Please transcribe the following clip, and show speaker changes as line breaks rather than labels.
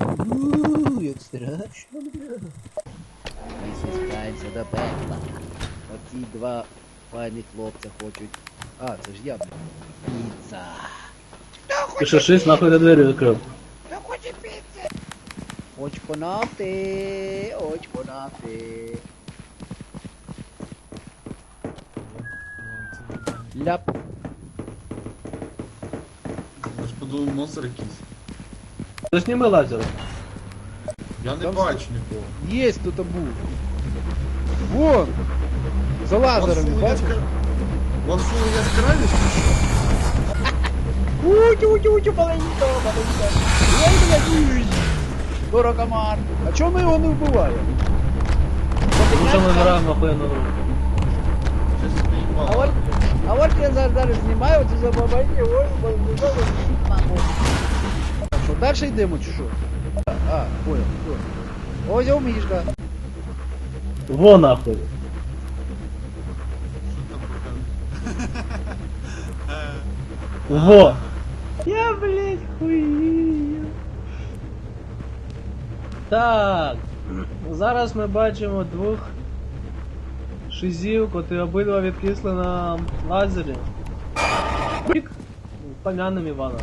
Ууу, як страшно, бля. Ми спускаємося до пекла. Оці два файні хлопця хочуть. А, це ж я, бля. Піца.
Ти що шість нахуй на двері відкрив.
Очко нафти, очко нафти. Ляп.
Я ж подумав, монстр якийсь.
Зазніми лазер.
Я не
Там
бачу нікого.
Є хто то був. Вон! За лазерами,
Вон фул
бачиш?
яскра- Вон фул яскравість чи що?
Утю, утю, утю, маленько, маленько. Ой, блядь, ui. Скоро комар. А чому ми його не вбиваємо?
Тому що ми граємо охуєнну гру.
Щось спіймав.
А от, а от я зараз, зараз знімаю цю забабайки, ой, бо Що, далі йдемо чи що? А, а, понял, понял. Ось о, мішка.
Во нахуй. Во. Я, блядь, хуїю. Так. Зараз ми бачимо двох шизів, котрі обидва відкисли на лазері. Пік. Помянем Івана.